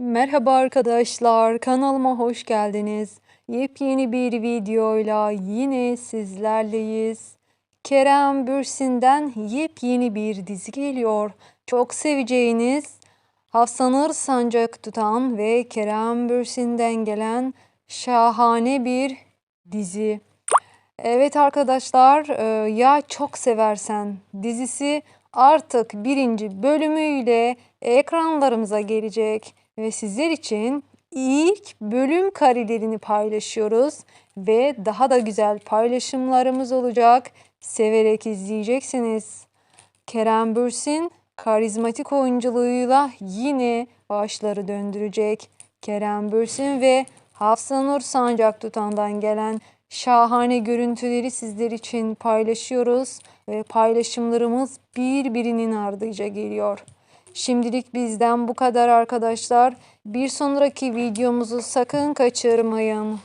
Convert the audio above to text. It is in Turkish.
Merhaba arkadaşlar, kanalıma hoş geldiniz. Yepyeni bir videoyla yine sizlerleyiz. Kerem Bürsin'den yepyeni bir dizi geliyor. Çok seveceğiniz Hafsanur Sancak tutan ve Kerem Bürsin'den gelen şahane bir dizi. Evet arkadaşlar, e, Ya Çok Seversen dizisi artık birinci bölümüyle ekranlarımıza gelecek ve sizler için ilk bölüm karelerini paylaşıyoruz ve daha da güzel paylaşımlarımız olacak. Severek izleyeceksiniz. Kerem Bürsin karizmatik oyunculuğuyla yine başları döndürecek. Kerem Bürsin ve Hafsanur Sancak Tutan'dan gelen şahane görüntüleri sizler için paylaşıyoruz ve paylaşımlarımız birbirinin ardıyla geliyor. Şimdilik bizden bu kadar arkadaşlar. Bir sonraki videomuzu sakın kaçırmayın.